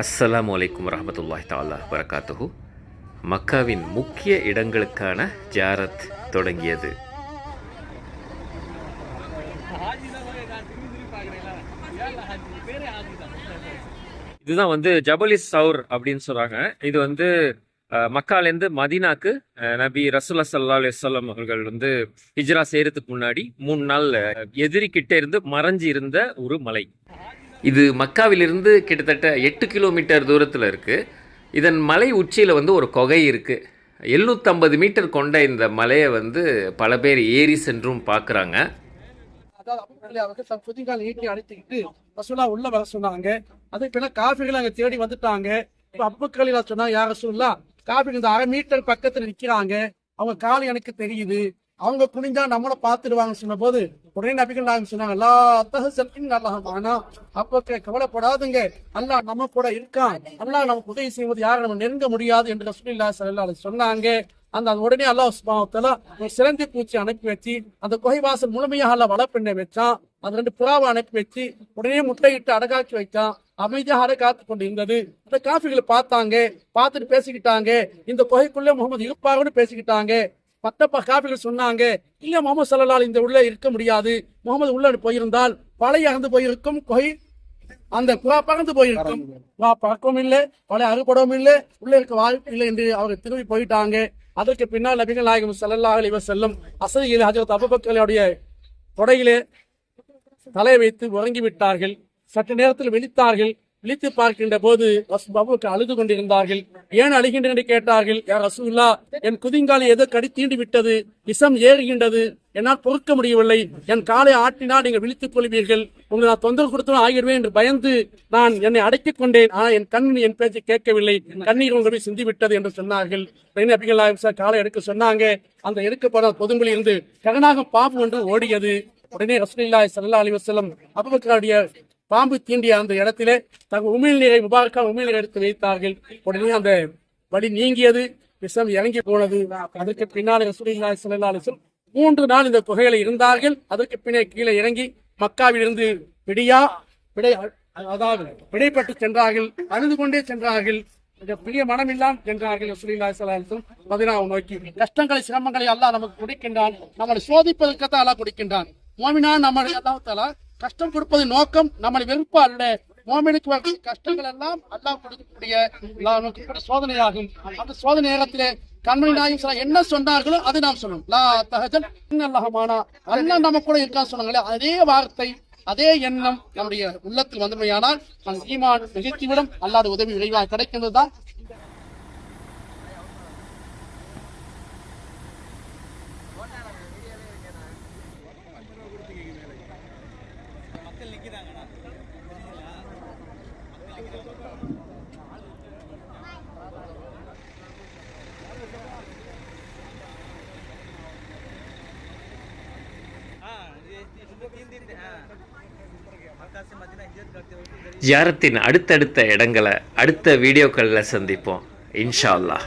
அஸ்ஸலாமு அலைக்கும் வரஹமத்துல்லாஹி தாலா வரகாத்துஹு மக்காவின் முக்கிய இடங்களுக்கான ஜாரத் தொடங்கியது. இதுதான் வந்து ஜபலிஸ் சவுர் அப்படின்னு சொல்றாங்க. இது வந்து மக்காலேருந்து மதீனாக்கு நபி ரசூல்லா சல்லா அலுவலம் அவர்கள் வந்து ஹிஜ்ரா செய்யறதுக்கு முன்னாடி மூணு நாள் எதிரிக்கிட்டே எதிரி இருந்து மறைஞ்சு இருந்த ஒரு மலை. இது மக்காவிலிருந்து கிட்டத்தட்ட எட்டு கிலோமீட்டர் தூரத்தில் இருக்குது இதன் மலை உச்சியில் வந்து ஒரு குகை இருக்குது எழுநூற்றம்பது மீட்டர் கொண்ட இந்த மலையை வந்து பல பேர் ஏறி சென்றும் பார்க்குறாங்க அதாவது அவர்கள் அழைத்துக்கிட்டு ரசூலா உள்ள வர சொன்னாங்க. அதே பின்ன காஃபிகள் அங்கே தேடி வந்துட்டாங்க. இப்போ அப்புக்களில் சொன்னாங்க யார் ரசூல்லா காஃபிகள் இந்த அரை மீட்டர் பக்கத்தில் நிற்கிறாங்க அவங்க கால் எனக்கு தெரியுது. அவங்க குனிஞ்சா நம்மள பாத்துடுவாங்க சொன்ன போது உடனே நபிகள் நாயகம் சொன்னாங்க எல்லா தஹசன் அல்லாஹ் ஆனா அப்ப கவலைப்படாதுங்க. அல்லாஹ் நம்ம கூட இருக்கான். அல்லாஹ் நமக்கு உதவி செய்வது யாரும் நம்ம நெருங்க முடியாது என்று ரசூலில்லா ஸல்லல்லாஹு சொன்னாங்க. அந்த உடனே அல்லாஹ் சுபாவத்தால ஒரு சிறந்தி பூச்சி அனுப்பி வச்சு அந்த குகைவாசல் முழுமையாக அல்ல வளப்பெண்ணை வச்சான். அது ரெண்டு புறாவை அனுப்பி வச்சு உடனே முட்டையிட்டு அடகாக்கி வைச்சான் அமைதியாக அடகாத்து கொண்டு இருந்தது அந்த காஃபிகளை பார்த்தாங்க. பார்த்துட்டு பேசிக்கிட்டாங்க. இந்த குகைக்குள்ளே முகமது இருப்பாருன்னு பேசிக்கிட்டாங்க. மற்ற காஃபிகள் சொன்னாங்க இல்ல முகமது சல்லல்லாஹு இந்த உள்ள இருக்க முடியாது. முகமது உள்ள போயிருந்தால் பழைய அகந்து போயிருக்கும் குகை அந்த புறா பறந்து போயிருக்கும். புறா பறக்கவும் இல்லை பழைய அறுபடவும் இல்லை உள்ள இருக்க வாய்ப்பு இல்லை என்று அவர் திரும்பி போயிட்டாங்க. அதற்கு பின்னால் நபிகள் நாயகம் ஸல்லல்லாஹு அலைஹி வஸல்லம் அசதியில் ஹஜரத் அபுபக்கருடைய தொடையிலே தலை வைத்து உறங்கி விட்டார்கள் சற்று நேரத்தில் விழித்தார்கள். விழித்து பார்க்கின்ற போது அபுபக்கர் அழுது கொண்டிருந்தார்கள். ஏன் அழுகின்றன என்று கேட்டார்கள். யார் ரசூல்லா என் குதிங்காலை ஏதோ கடி தீண்டு விட்டது. விஷம் ஏறுகின்றது. என்னால் பொறுக்க முடியவில்லை. என் காலை ஆட்டினால் நீங்கள் விழித்துக் கொள்வீர்கள். உங்களை நான் தொந்தரவு கொடுத்தவன் ஆகிடுவேன் என்று பயந்து நான் என்னை அடக்கிக் கொண்டேன். ஆனால் என் கண் என் பேச்சை கேட்கவில்லை. கண்ணீர் உங்களை சிந்தி விட்டது என்று சொன்னார்கள். நபிகள் சார் காலை எடுக்க சொன்னாங்க. அந்த எடுக்கப்பட பொதுங்குழி இருந்து ககனாக பாம்பு ஒன்று ஓடியது. உடனே ரசூலுல்லாஹி ஸல்லல்லாஹு அலைஹி வஸல்லம் அபூபக்கருடைய பாம்பு தீண்டிய அந்த இடத்திலே தங்கள் உமிழ்நீரை முபாரக்கா எடுத்து வைத்தார்கள். உடனே அந்த வழி நீங்கியது விஷம் இறங்கி போனது. அதற்கு பின்னால் ரசூலுல்லாஹி ஸல்லல்லாஹு மூன்று நாள் இந்த குகையில இருந்தார்கள். அதற்கு பின்னே கீழே இறங்கி மக்காவிலிருந்து விடியா விடை அதாவது விடைப்பட்டு சென்றார்கள். அழுது கொண்டே சென்றார்கள். பெரிய பெரிய மனமில்லாம் சென்றார்கள் ரசூலுல்லாஹி ஸல்லல்லாஹு அலைஹி நோக்கி கஷ்டங்களை சிரமங்களை அல்லாஹ் நமக்கு கொடுக்கின்றான். நம்மளை சோதிப்பதற்கத்தான் அல்லாஹ் கொடுக்கின்றான். மோமினா நம்மளை அல்லாஹ் கஷ்டம் கொடுப்பது நோக்கம். நம்மளை வெறுப்பு அல்ல. மோமினுக்கு கஷ்டங்கள் எல்லாம் அல்லாஹ் கொடுக்கக்கூடிய சோதனையாகும். அந்த சோதனை நேரத்திலே கண்மணி நாயகம் என்ன சொன்னார்களோ அது நாம் சொல்லணும் லா தஹஜன் இன்னல்லாஹமானா அல்லாஹ் நம்ம கூட இருக்கான்னு சொன்னாங்களே அதே வார்த்தை அதே எண்ணம் நம்முடைய உள்ளத்தில் வந்தமையானால் நம் ஈமான் நிகழ்த்திவிடும். அல்லாத உதவி விரைவாக கிடைக்கின்றது? தான் ஜாரத்தின் அடுத்தடுத்த இடங்களை அடுத்த வீடியோக்களில் சந்திப்போம். இன்ஷா அல்லாஹ்